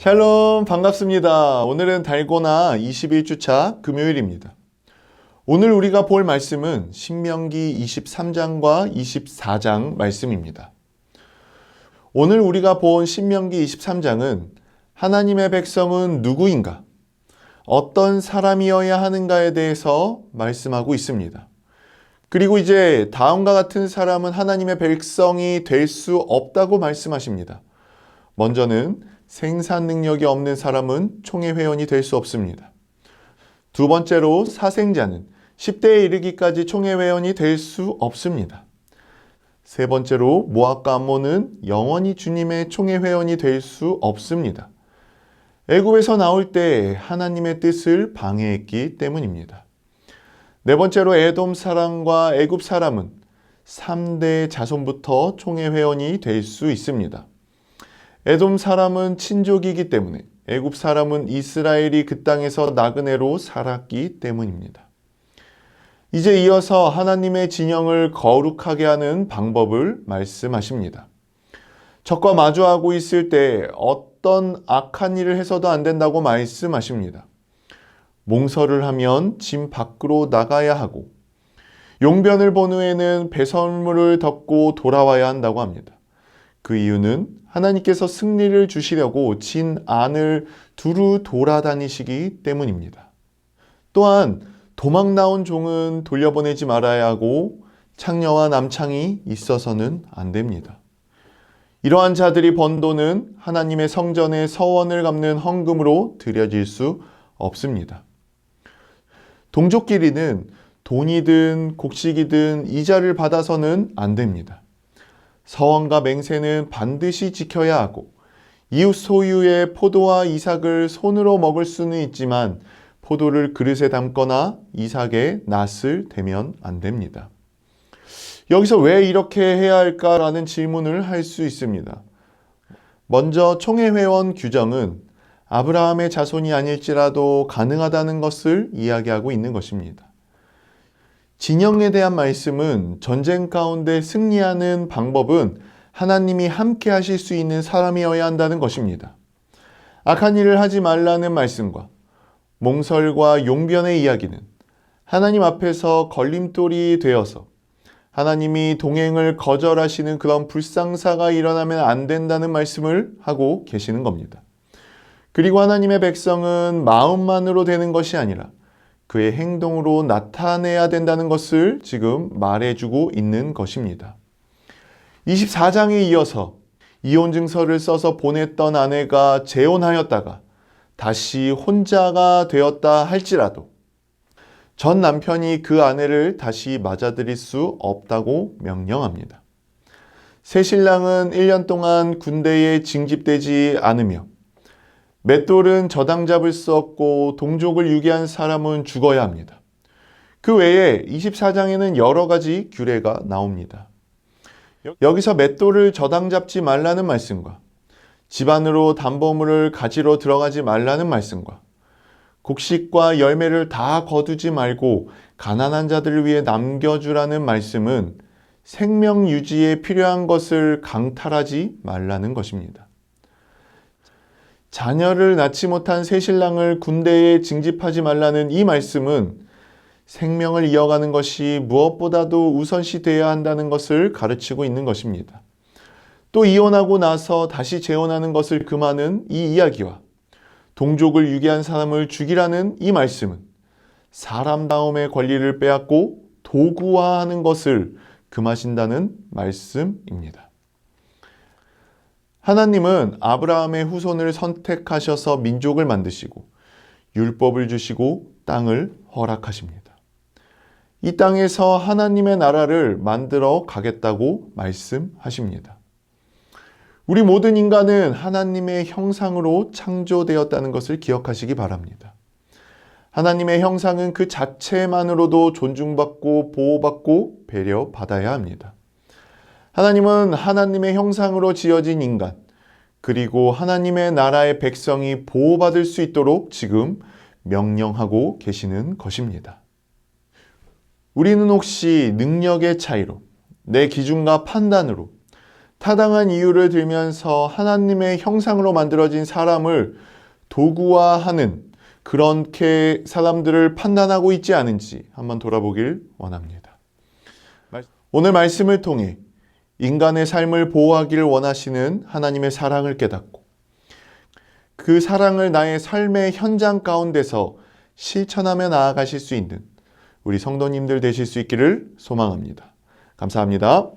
샬롬 반갑습니다. 오늘은 달고나 21주차 금요일입니다. 오늘 우리가 볼 말씀은 신명기 23장과 24장 말씀입니다. 오늘 우리가 본 신명기 23장은 하나님의 백성은 누구인가? 어떤 사람이어야 하는가에 대해서 말씀하고 있습니다. 그리고 이제 다음과 같은 사람은 하나님의 백성이 될 수 없다고 말씀하십니다. 먼저는 생산 능력이 없는 사람은 총회 회원이 될 수 없습니다. 두 번째로 사생자는 10대에 이르기까지 총회 회원이 될 수 없습니다. 세 번째로 모압과 암몬은 영원히 주님의 총회 회원이 될 수 없습니다. 애굽에서 나올 때 하나님의 뜻을 방해했기 때문입니다. 네 번째로 에돔 사람과 애굽 사람은 3대 자손부터 총회 회원이 될 수 있습니다. 에돔 사람은 친족이기 때문에 애굽 사람은 이스라엘이 그 땅에서 나그네로 살았기 때문입니다. 이제 이어서 하나님의 진영을 거룩하게 하는 방법을 말씀하십니다. 적과 마주하고 있을 때 어떤 악한 일을 해서도 안 된다고 말씀하십니다. 몽설을 하면 짐 밖으로 나가야 하고 용변을 본 후에는 배설물을 덮고 돌아와야 한다고 합니다. 그 이유는 하나님께서 승리를 주시려고 진 안을 두루 돌아다니시기 때문입니다. 또한 도망 나온 종은 돌려보내지 말아야 하고 창녀와 남창이 있어서는 안 됩니다. 이러한 자들이 번 돈은 하나님의 성전의 서원을 갚는 헌금으로 드려질 수 없습니다. 동족끼리는 돈이든 곡식이든 이자를 받아서는 안 됩니다. 서원과 맹세는 반드시 지켜야 하고 이웃 소유의 포도와 이삭을 손으로 먹을 수는 있지만 포도를 그릇에 담거나 이삭에 낫을 대면 안 됩니다. 여기서 왜 이렇게 해야 할까라는 질문을 할 수 있습니다. 먼저 총회회원 규정은 아브라함의 자손이 아닐지라도 가능하다는 것을 이야기하고 있는 것입니다. 진영에 대한 말씀은 전쟁 가운데 승리하는 방법은 하나님이 함께 하실 수 있는 사람이어야 한다는 것입니다. 악한 일을 하지 말라는 말씀과 몽설과 용변의 이야기는 하나님 앞에서 걸림돌이 되어서 하나님이 동행을 거절하시는 그런 불상사가 일어나면 안 된다는 말씀을 하고 계시는 겁니다. 그리고 하나님의 백성은 마음만으로 되는 것이 아니라 그의 행동으로 나타내야 된다는 것을 지금 말해주고 있는 것입니다. 24장에 이어서 이혼 증서를 써서 보냈던 아내가 재혼하였다가 다시 혼자가 되었다 할지라도 전 남편이 그 아내를 다시 맞아들일 수 없다고 명령합니다. 새 신랑은 1년 동안 군대에 징집되지 않으며 맷돌은 저당 잡을 수 없고 동족을 유기한 사람은 죽어야 합니다. 그 외에 24장에는 여러 가지 규례가 나옵니다. 여기서 맷돌을 저당 잡지 말라는 말씀과 집안으로 담보물을 가지러 들어가지 말라는 말씀과 곡식과 열매를 다 거두지 말고 가난한 자들을 위해 남겨주라는 말씀은 생명 유지에 필요한 것을 강탈하지 말라는 것입니다. 자녀를 낳지 못한 새 신랑을 군대에 징집하지 말라는 이 말씀은 생명을 이어가는 것이 무엇보다도 우선시 되어야 한다는 것을 가르치고 있는 것입니다. 또 이혼하고 나서 다시 재혼하는 것을 금하는 이 이야기와 동족을 유기한 사람을 죽이라는 이 말씀은 사람다움의 권리를 빼앗고 도구화하는 것을 금하신다는 말씀입니다. 하나님은 아브라함의 후손을 선택하셔서 민족을 만드시고 율법을 주시고 땅을 허락하십니다. 이 땅에서 하나님의 나라를 만들어 가겠다고 말씀하십니다. 우리 모든 인간은 하나님의 형상으로 창조되었다는 것을 기억하시기 바랍니다. 하나님의 형상은 그 자체만으로도 존중받고 보호받고 배려받아야 합니다. 하나님은 하나님의 형상으로 지어진 인간, 그리고 하나님의 나라의 백성이 보호받을 수 있도록 지금 명령하고 계시는 것입니다. 우리는 혹시 능력의 차이로, 내 기준과 판단으로 타당한 이유를 들면서 하나님의 형상으로 만들어진 사람을 도구화하는 그렇게 사람들을 판단하고 있지 않은지 한번 돌아보길 원합니다. 오늘 말씀을 통해 인간의 삶을 보호하기를 원하시는 하나님의 사랑을 깨닫고 그 사랑을 나의 삶의 현장 가운데서 실천하며 나아가실 수 있는 우리 성도님들 되실 수 있기를 소망합니다. 감사합니다.